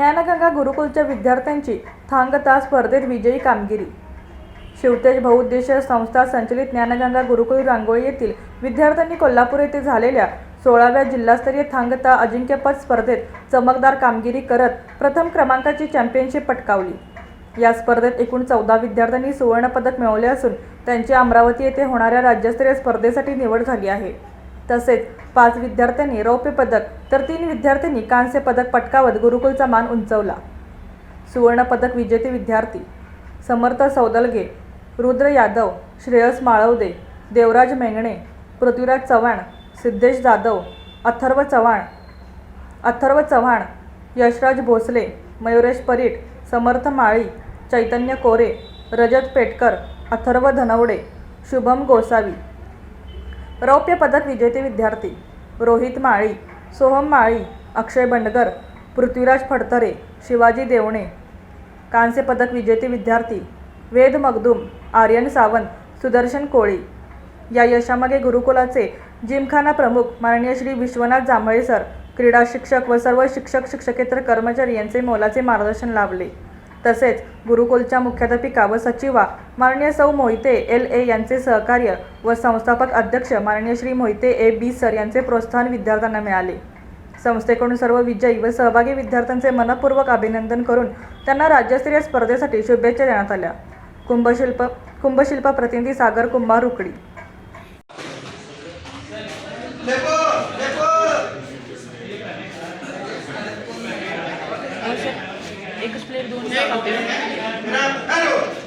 ज्ञानगंगा गुरुकुलच्या विद्यार्थ्यांची थांगता स्पर्धेत विजयी कामगिरी. शिवतेज बहुउद्देशीय संस्था संचलित ज्ञानगंगा गुरुकुल रांगोळी येथील विद्यार्थ्यांनी कोल्हापूर येथे झालेल्या सोळाव्या जिल्हास्तरीय थांगता अजिंक्यपद स्पर्धेत चमकदार कामगिरी करत प्रथम क्रमांकाची चॅम्पियनशिप पटकावली. या स्पर्धेत एकूण चौदा विद्यार्थ्यांनी सुवर्णपदक मिळवले असून त्यांची अमरावती येथे होणाऱ्या राज्यस्तरीय स्पर्धेसाठी निवड झाली आहे. तसेच पाच विद्यार्थ्यांनी रौप्य पदक तर तीन विद्यार्थ्यांनी कांस्य पदक पटकावत गुरुकुलचा मान उंचवला. सुवर्णपदक विजेते विद्यार्थी समर्थ सौदलगे रुद्र यादव श्रेयस माळवदे देवराज मेंगणे पृथ्वीराज चव्हाण सिद्धेश जाधव अथर्व चव्हाण अथर्व चव्हाण यशराज भोसले मयुरेश परीट समर्थ माळी चैतन्य कोरे रजत पेटकर अथर्व धनवडे शुभम गोसावी रौप्य पदक विजेते विद्यार्थी रोहित माळी सोहम माळी अक्षय बंडगर पृथ्वीराज फडतरे शिवाजी देवणे. कांस्य पदक विजेते विद्यार्थी वेद मगदूम आर्यन सावंत सुदर्शन कोळी. या यशामागे गुरुकुलाचे जिमखाना प्रमुख माननीय श्री विश्वनाथ जांभळे सर क्रीडा शिक्षक व सर्व शिक्षक शिक्षकेतर कर्मचारी यांचे मोलाचे मार्गदर्शन लाभले. तसेच गुरुकुलच्या मुख्याध्यापिका व सचिवा माननीय सौ मोहिते एल ए यांचे सहकार्य व संस्थापक अध्यक्ष माननीय Shri Mohite A B sir यांचे प्रोत्साहन विद्यार्थ्यांना मिळाले. संस्थेकडून सर्व विजयी व सहभागी विद्यार्थ्यांचे मनपूर्वक अभिनंदन करून त्यांना राज्यस्तरीय स्पर्धेसाठी शुभेच्छा देण्यात आल्या. कुंभशिल्प कुंभशिल्प प्रतिनिधी सागर कुंभार उकडी Claro.